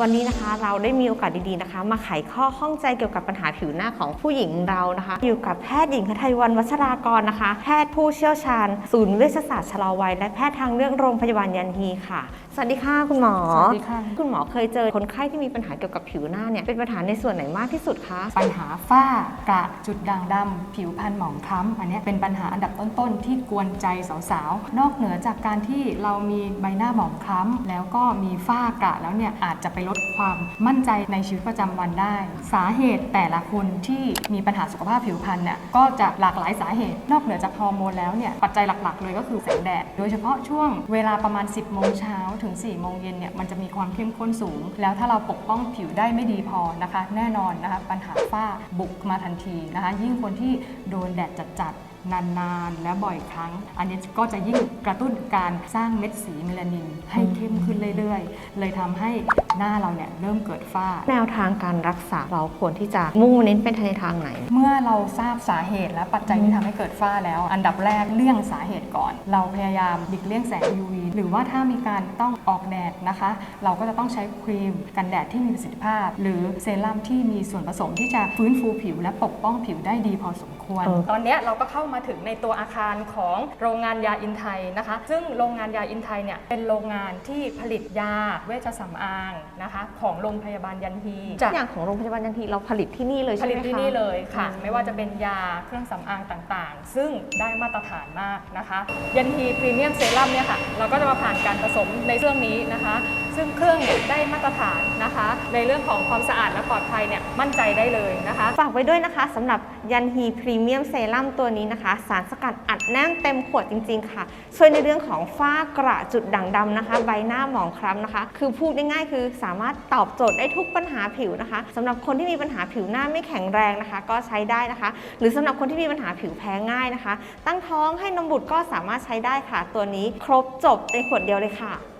วันนี้นะคะเราได้มีโอกาสดีๆนะคะ มาไขข้อข้องใจเกี่ยวกับปัญหาผิวหน้าของผู้หญิงเรานะคะ อยู่กับแพทย์หญิงคทัยวันวัชรากรนะคะ แพทย์ผู้เชี่ยวชาญ ศูนย์เวชศาสตร์ชะลอวัย และแพทย์ทางเลือกโรงพยาบาลยันฮีค่ะ สวัสดีค่ะคุณหมอสวัสดีค่ะคุณหมอเคยเจอคนไข้ที่มีปัญหาเกี่ยวกับผิวหน้าเนี่ยเป็นปัญหาในส่วนไหนมากที่สุดคะปัญหาฝ้ากระจุดด่างดำผิวพรรณหมองคล้ำอันเนี้ยเป็นปัญหาอันดับต้นๆ ที่กวนใจสาวๆนอกเหนือจากการที่เรามีใบหน้าหมองคล้ำแล้วก็มีฝ้ากระแล้วเนี่ยอาจจะไปลดความมั่นใจในชีวิตประจำวันได้ สาเหตุแต่ละคนที่มีปัญหาสุขภาพผิวพรรณเนี่ยก็จะหลากหลายสาเหตุ นอกเหนือจากฮอร์โมนแล้วเนี่ยปัจจัยหลักๆ เลยก็คือแสงแดด โดยเฉพาะช่วงเวลาประมาณ 10 โมงเช้าถึง 4 โมงเย็นเนี่ยมันจะมีความเข้มข้นสูง แล้วถ้าเราปกป้องผิวได้ไม่ดีพอนะคะ แน่นอนนะคะปัญหาฝ้าบุกมาทันทีนะคะ ยิ่งคนที่โดนแดดจัดๆ นานๆ และบ่อยครั้ง อันนี้ก็จะยิ่งกระตุ้นการสร้างเม็ดสีเมลานิน ให้เข้มขึ้นเรื่อยๆ เลยทำให้หน้าเราเนี่ยเริ่มเกิดฝ้า แนวทางการรักษาเราควรที่จะมุ่งเน้นเป็นในทางไหน เมื่อเราทราบสาเหตุและปัจจัยที่ทำให้เกิดฝ้าแล้ว อันดับแรกเลี่ยงสาเหตุก่อน เราพยายามหลีกเลี่ยงแสง UV หรือว่าถ้ามีการต้องออกแดดนะคะ เราก็จะต้องใช้ครีมกันแดดที่มีประสิทธิภาพ หรือเซรั่มที่มีส่วนผสมที่จะฟื้นฟูผิวและปกป้องผิวได้ดีพอสมควรเออตอนเนี้ยเราก็เข้ามาถึงในตัวอาคารของโรงงานยาอินไทยนะคะ ซึ่งโรงงานยาอินไทยเนี่ยเป็นโรงงานที่ผลิตยาเวชสำอางนะคะของโรงพยาบาลยันฮีทุกอย่างของโรงพยาบาลยันทีเราผลิตที่นี่เลยผใช่ไหมลิตคะที่นี่เลยค่ะอืมไม่ว่าจะเป็นยาเครื่องสำอางต่างๆ ซึ่งได้มาตรฐานมากนะคะ ยันทีพรีเมียมเซรั่มเนี่ยค่ะเราก็จะมาผ่านการผสมในเครื่องนี้นะคะซึ่งเครื่องเนี่ยได้มาตรฐานนะคะ ในเรื่องของความสะอาดและปลอดภัยเนี่ยมั่นใจได้เลยนะคะ ฝากไว้ด้วยนะคะสำหรับยันฮีพรีเมียมเซรั่มตัวนี้นะคะ สารสกัดอัดแน่นเต็มขวดจริง ๆ ค่ะ ช่วยในเรื่องของฝ้ากระจุดด่างดำนะคะ ใบหน้าหมองคล้ำนะคะ คือพูดง่ายๆคือสามารถตอบโจทย์ได้ทุกปัญหาผิวนะคะสำหรับคนที่มีปัญหาผิวหน้าไม่แข็งแรงนะคะ ก็ใช้ได้นะคะ หรือสำหรับคนที่มีปัญหาผิวแพ้ง่ายนะคะ ตั้งท้องให้นมบุตรก็สามารถใช้ได้ค่ะ ตัวนี้ครบจบในขวดเดียวเลยค่ะ